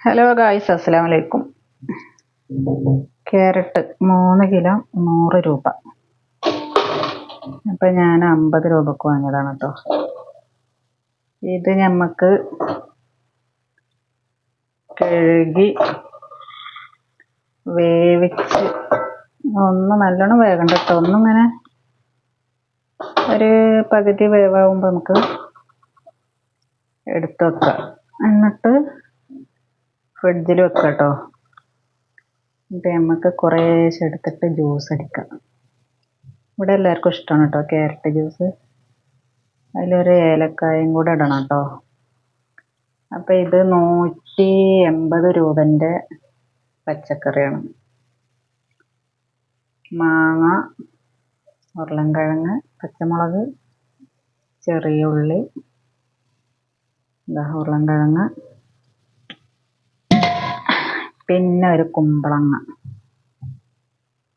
Hello guys അസ്സലാം വലൈക്കും carrot മൂന്ന് കിലോ നൂറ് രൂപ. അപ്പം ഞാൻ അമ്പത് രൂപക്ക് വാങ്ങിയതാണ് കേട്ടോ ഇത് നമുക്ക് കഴുകി വേവിച്ച് ഒന്ന് നല്ലോണം വേകണ്ട കേട്ടോ ഒന്നിങ്ങനെ ഒരു പകുതി വേവാകുമ്പോൾ നമുക്ക് എടുത്തു വെക്കാം. എന്നിട്ട് ഫ്രിഡ്ജിൽ വെക്കാം കേട്ടോ എന്നിട്ട് നമുക്ക് കുറേശ്ശെ എടുത്തിട്ട് ജ്യൂസ് അടിക്കാം. ഇവിടെ എല്ലാവർക്കും ഇഷ്ടമാണ് കേട്ടോ ക്യാരറ്റ് ജ്യൂസ് അതിലൊരു ഏലക്കായും കൂടെ ഇടണം കേട്ടോ അപ്പം ഇത് നൂറ്റി എൺപത് രൂപന്റെ പച്ചക്കറിയാണ്. മാങ്ങ ഉരുളൻകിഴങ്ങ് പച്ചമുളക് ചെറിയ ഉള്ളി ഉരുളൻകിഴങ്ങ് പിന്നെ ഒരു കുമ്പളങ്ങ.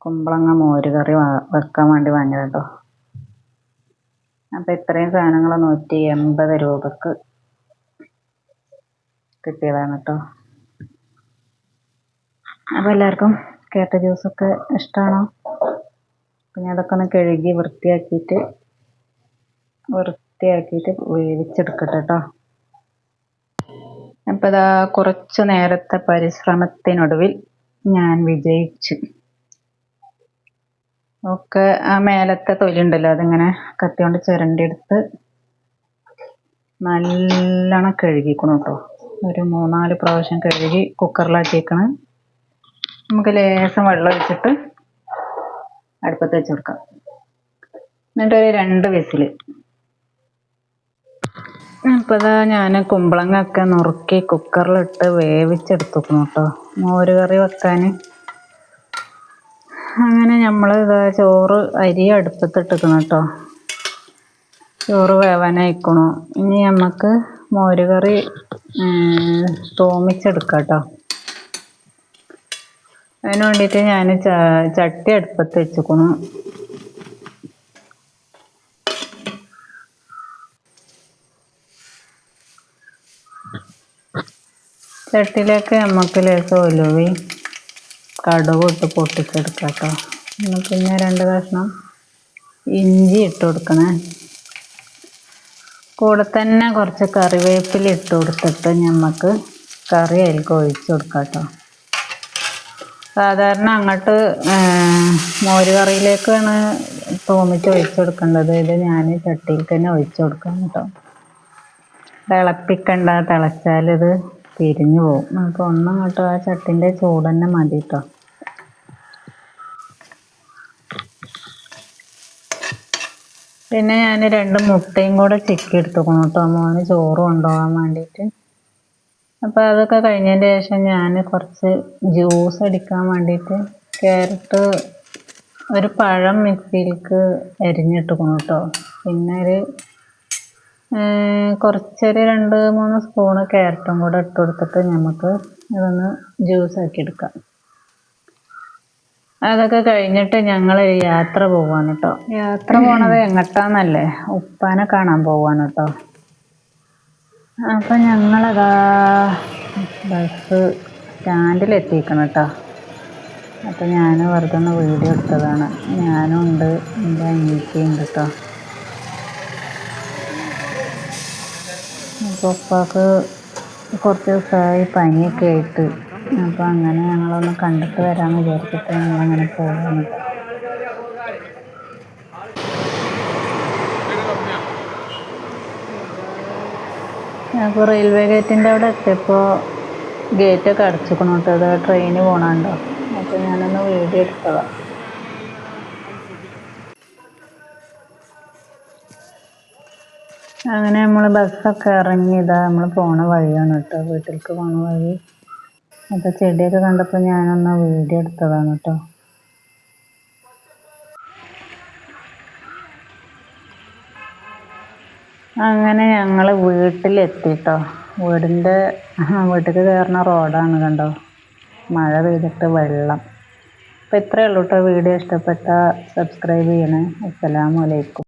കുമ്പളങ്ങ മോര് കറി വെക്കാൻ വേണ്ടി വാങ്ങിയത് കേട്ടോ അപ്പം ഇത്രയും സാധനങ്ങൾ നൂറ്റി എൺപത് രൂപക്ക് കിട്ടിയതാണ് കേട്ടോ അപ്പോൾ എല്ലാവർക്കും കേട്ട ജ്യൂസൊക്കെ ഇഷ്ടമാണോ പിന്നെ അതൊക്കെ ഒന്ന് കഴുകി വൃത്തിയാക്കിയിട്ട് വൃത്തിയാക്കിയിട്ട് വേവിച്ചെടുക്കട്ടെ കേട്ടോ അപ്പോൾ ഇതാ കുറച്ച് നേരത്തെ പരിശ്രമത്തിനൊടുവിൽ ഞാൻ വിജയിച്ചു. ഒക്കെ ആ മേലത്തെ തൊലി ഉണ്ടല്ലോ അതിങ്ങനെ കത്തി കൊണ്ട് ചിരണ്ടിയെടുത്ത് നല്ലോണം കഴുകിക്കണം കേട്ടോ ഒരു മൂന്നാൽ പ്രാവശ്യം കഴുകി കുക്കറിലാക്കിയേക്കണം. നമുക്ക് ലേശം വെള്ളം ഒഴിച്ചിട്ട് അടുപ്പത്ത് വെച്ച് കൊടുക്കാം. എന്നിട്ടൊരു രണ്ട് വിസിൽ ഞാൻ ഞാൻ കുമ്പളങ്ങ ഒക്കെ നുറുക്കി കുക്കറിലിട്ട് വേവിച്ചെടുത്തുക്കണം കേട്ടോ. മോര് കറി വെക്കാൻ. അങ്ങനെ നമ്മൾ ഇതാ ചോറ് അരി അടുപ്പത്തിട്ടിക്കണം കേട്ടോ. ചോറ് വേവാനായിക്കണു. ഇനി നമുക്ക് മോര് കറി തോമിച്ചെടുക്കാം കേട്ടോ. അതിന് വേണ്ടിയിട്ട് ഞാൻ ചട്ടി അടുപ്പത്ത് വെച്ചിക്കണു ചട്ടിയിലേക്ക് നമുക്ക് ലേശം ഒലുവി കടുക് ഇട്ട് പൊട്ടിച്ചെടുക്കാം കേട്ടോ പിന്നെ രണ്ട് കഷ്ണം ഇഞ്ചി ഇട്ട് കൊടുക്കണേ. കൂടെ തന്നെ കുറച്ച് കറിവേപ്പില ഇട്ട് കൊടുത്തിട്ട് നമുക്ക് കറി അതിലേക്ക് ഒഴിച്ച് കൊടുക്കാം കേട്ടോ സാധാരണ അങ്ങോട്ട് മോര് കറിയിലേക്കാണ് തോന്നിച്ച് ഒഴിച്ച് കൊടുക്കേണ്ടത്. ഇത് ഞാൻ ചട്ടിയിൽ തന്നെ ഒഴിച്ച് കൊടുക്കാം കേട്ടോ തിളപ്പിക്കണ്ട തിളച്ചാൽ ഇത് പിരിഞ്ഞു പോകും അപ്പോൾ കേട്ടോ ആ ചട്ടിന്റെ ചൂട് തന്നെ മതി കേട്ടോ പിന്നെ ഞാൻ രണ്ട് മുട്ടയും കൂടെ ചിക്കി എടുത്തുക്കണം കേട്ടോ മോന് ചോറ് കൊണ്ടുപോകാൻ വേണ്ടിയിട്ട് അപ്പോൾ അതൊക്കെ കഴിഞ്ഞതിന് ശേഷം ഞാൻ കുറച്ച് ജ്യൂസ് അടിക്കാൻ വേണ്ടിയിട്ട് ക്യാരറ്റ് ഒരു പഴം മിക്സിയിലേക്ക് അരിഞ്ഞിട്ടുക്കണം കേട്ടോ പിന്നെ ഒരു കുറച്ചൊരു രണ്ട് മൂന്ന് സ്പൂണ് ക്യാരറ്റും കൂടെ ഇട്ട് കൊടുത്തിട്ട് നമുക്ക് ഇതൊന്ന് ജ്യൂസ് ആക്കി എടുക്കാം. അതൊക്കെ കഴിഞ്ഞിട്ട് ഞങ്ങൾ യാത്ര പോവാണ് കേട്ടോ യാത്ര പോണത് എങ്ങട്ടാന്നല്ലേ? ഉപ്പാനെ കാണാൻ പോവാണ് കേട്ടോ അപ്പം ഞങ്ങളതാ ബസ് സ്റ്റാൻഡിലെത്തിക്കണം കേട്ടോ അപ്പം ഞാൻ വെറുതെ ഒന്ന് വീഡിയോ എടുത്തതാണ്. ഞാനും ഉണ്ട് എന്റെ അനിയത്തിയുണ്ട് കേട്ടോ അപ്പോൾ ഉപ്പാക്ക് കുറച്ച് ദിവസമായി പനിയൊക്കെ ആയിട്ട്. അപ്പോൾ അങ്ങനെ ഞങ്ങളൊന്ന് കണ്ടിട്ട് വരാമെന്ന് വിചാരിച്ചിട്ട് ഞങ്ങളങ്ങനെ പോകുന്നു ഞങ്ങൾക്ക് റെയിൽവേ ഗേറ്റിന്റെ അവിടെ എത്തിയപ്പോൾ ഗേറ്റൊക്കെ അടച്ചിക്കണോട്ടോ അത് ട്രെയിന് പോകണുണ്ടോ അപ്പോൾ ഞാനൊന്ന് വീഡിയോ എടുത്തതാണ് അങ്ങനെ നമ്മൾ ബസ്സൊക്കെ ഇറങ്ങി ഇതാ നമ്മൾ പോണ വഴിയാണ് കേട്ടോ. വീട്ടിലേക്ക് പോണ വഴി. അപ്പോൾ ചെടിയൊക്കെ കണ്ടപ്പോൾ ഞാനൊന്ന് വീഡിയോ എടുത്തതാണ് കേട്ടോ. അങ്ങനെ ഞങ്ങൾ വീട്ടിലെത്തിട്ടോ. വീടിന്റെ വീട്ടിൽ കയറുന്ന റോഡാണ് കണ്ടോ. മഴ പെയ്തിട്ട് വെള്ളം. അപ്പോൾ ഇത്രയേ ഉള്ളൂ കേട്ടോ. വീഡിയോ ഇഷ്ടപ്പെട്ട സബ്സ്ക്രൈബ് ചെയ്യണേ. അസ്സലാമലൈക്കും